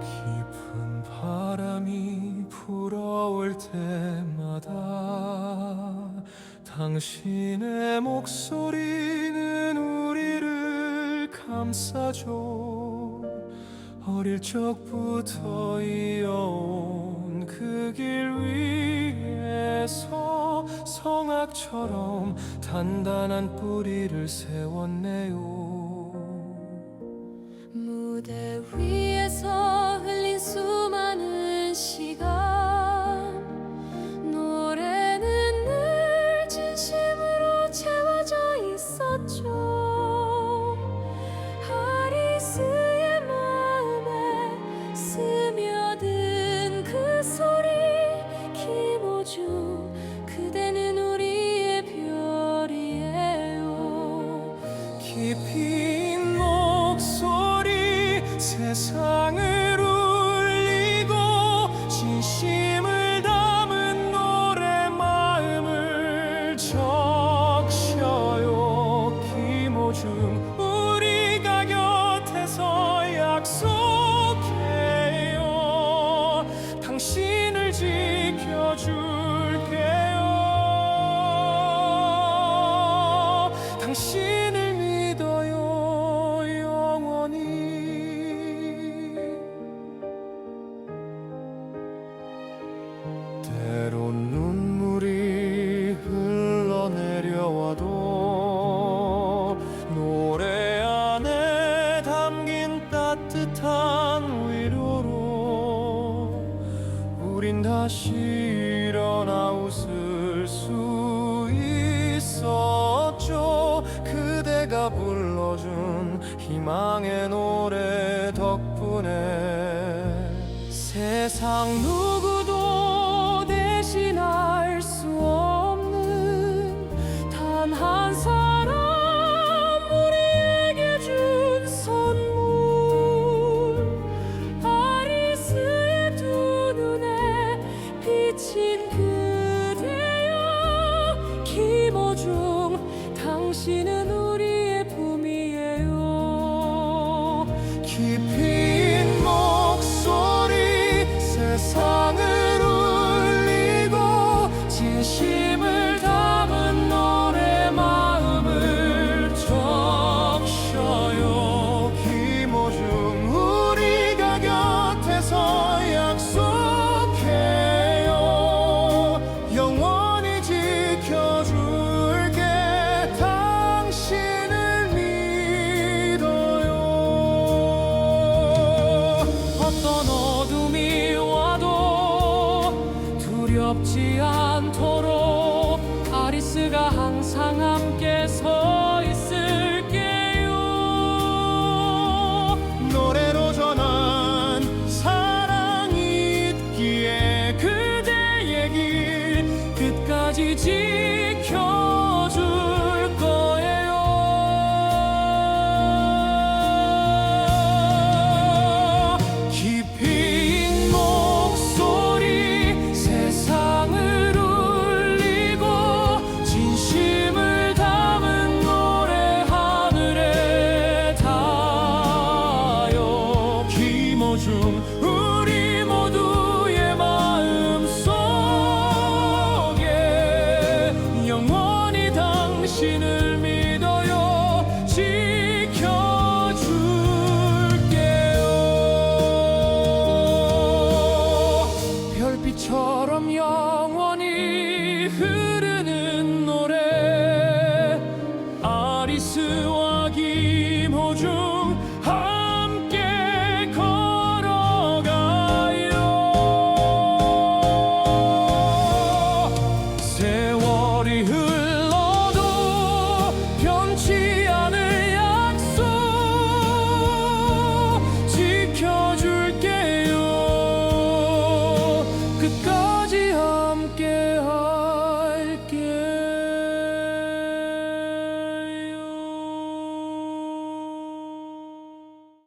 깊은 바람이 불어올 때마다 당신의 목소리는 우리를 감싸줘. 어릴 적부터 이어온 그 길 위에서 성악처럼 단단한 뿌리를 세웠네요. 무대 위 우린 다시 일어나 웃을 수 있었죠. 그대가 불러준 희망의 노래 덕분에 세상 누 당신은 우리의 품이에요. 깊이 두렵지 않도록.